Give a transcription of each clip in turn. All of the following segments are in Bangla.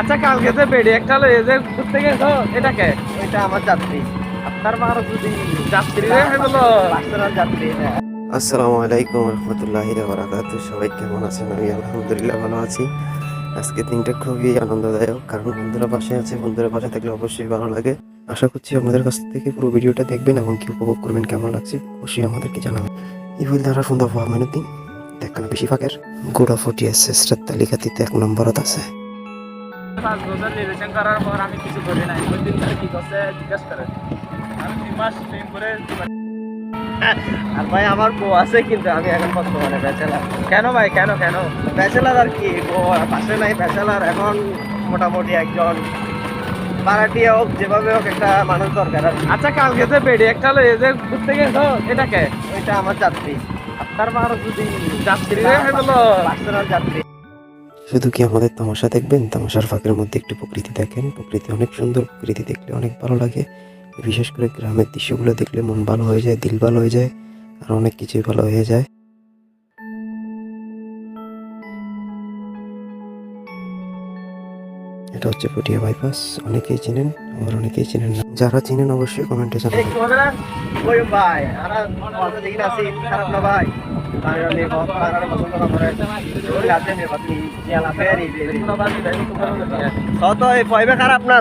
আচ্ছা কালকে যে বেডি একটা লয়ে যে ঘুরতে গেছো এটা কে এটা আমার যাত্রী। আপনার মারো যদি যাত্রী হয়ে গেল। পার্সোনাল যাত্রী এটা আসসালামু আলাইকুম রহমতুল্লাহি বারাকাত সবাই কেমন আছেন? আমি আলহামদুলিল্লাহ ভালো আছি। আজকে দিনটা খুবই আনন্দদায়ক কারণ বন্ধুরা পাশে আছে বন্ধুরা পাশে থাকলে অবশ্যই ভালো লাগে। আশা করছি আপনাদের কাছ থেকে পুরো ভিডিওটা দেখবেন এবং কি উপভোগ করবেন কেমন লাগছে অবশ্যই আমাদেরকে জানাবেন। ইভুল দ্বারা সুন্দর হওয়া মেনুদ্দিন দেখানো বেশি ফাঁকের গোড়া ফুটিয়ে শ্রেষ্ঠের তালিকাটিতে এক নম্বরত আছে। পাঁচ বছর রিলেশন করার পর আমি কিছু করি নাই। ওই দিন ধরে কি করছে জিজ্ঞেস আমি তিন মাস প্রেম করে আর ভাই আমার বউ আছে কিন্তু আমি এখন বর্তমানে ব্যাচেলার কেন ভাই কেন কেন? ব্যাচেলার আর কি? বউ পাশে নাই ব্যাচেলার এখন মোটামুটি একজন ভাড়াটিয়া হোক যেভাবে হোক একটা মানুষ দরকার আর আচ্ছা কালকে যে বেডি একটা লয়ে যে ঘুরতে গেছো এটা কে? ওইটা আমার যাত্রী। আপনার মারো যদি যাত্রী হয়ে গেল। পার্সোনাল যাত্রী। শুধু কি আমাদের তামাশা দেখবেন? তামাশার ফাঁকের মধ্যে একটু প্রকৃতি দেখেন। প্রকৃতি অনেক সুন্দর, প্রকৃতি দেখলে অনেক ভালো লাগে। বিশেষ করে গ্রামের দৃশ্যগুলো দেখলে মন ভালো হয়ে যায়, দিল ভালো হয়ে যায়, আর অনেক কিছুই ভালো হয়ে যায়। এটা হচ্ছে পটিয়া বাইপাস অনেকেই চেনেন আবার অনেকেই চেনেন না। যারা চেনেন অবশ্যই কমেন্টে জানাবেন। ওই ভাই আর অল্প দেখি না সিন খারাপ না ভাই।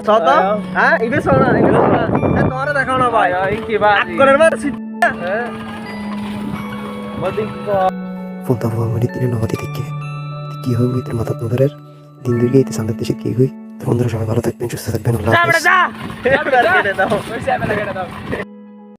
সত হ্যাঁ। ইবে সোনা ইবে সোনা তোমার দেখাও না ভাই। কি দেখে কি হয় মাথা তোদের দিন দুর্গে সামনের দেশে কি হই তো বন্ধুরা সবাই ভালো থাকবেন সুস্থ থাকবেন আল্লাহ